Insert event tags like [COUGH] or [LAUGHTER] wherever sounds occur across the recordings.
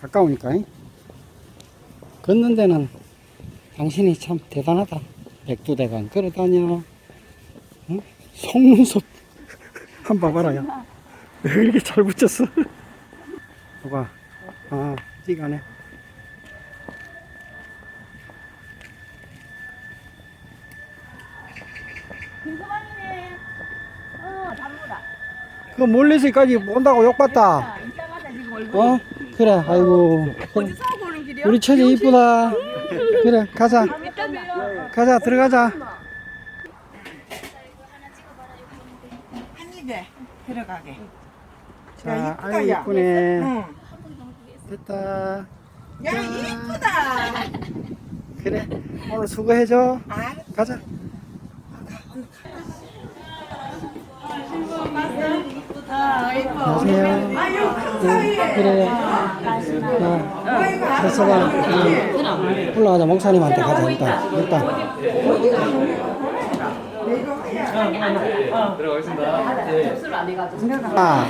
가까우니까. 잉? 걷는 데는 당신이 참 대단하다. 백두대간 걸어다녀. 응? 속눈썹 [LAUGHS] 한 번 봐봐라, 야. 왜 이렇게 잘 붙였어? [LAUGHS] 뭐가? 아, 띠가네. 김서방이네. 어, 담무라. 그 멀리서까지 온다고 욕봤다. 자, 이따가다 지금 얼굴. 어? 그래, 아이고. 그래. 우리 처제 이쁘다. 그래, 가자. 가자, 들어가자. 한 입에 들어가게. 자, 야, 이쁘다, 아이고, 야. 이쁘네. 응. 됐다. 야, 이쁘다. 그래, 오늘 수고해줘. 아, 가자. 안녕하세요. 아유, 큰 응, 사이에. 그래. 응. 올라가자. 목사님한테 가자. 일단. 일단. 아.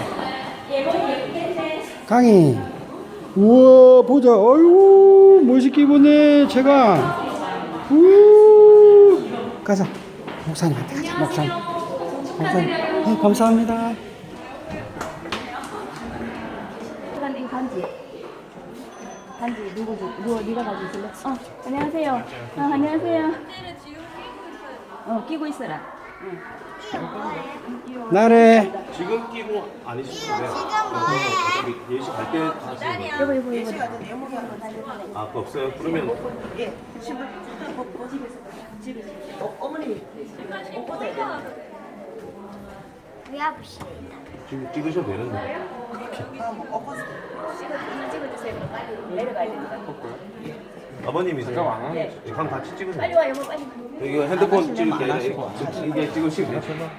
강희. 우와, 보자. 아유, 멋있게 입었네, 제가. 우 가자. 목사님한테 가자. 목사님. 목사님. 네, 감사합니다. 시간 이 반지. 반지 누구 주 누구 네가 가지고 있을래? 어 안녕하세요. 어 안녕하세요. 어 끼고 있어라. 응. 나래. 지금 끼고 아니시는데 어차피 예시 갈때 거예요. 여보 여보 여보. 아 그거 없어요? 그러면 왜 아프시다. 지금 찍으셔도 되는데 아버님이세요? 네, 강 같이 찍으세요. 빨리 와 여보 빨리. 이거 핸드폰 찍을 게 아니라 이게 찍으시면 돼요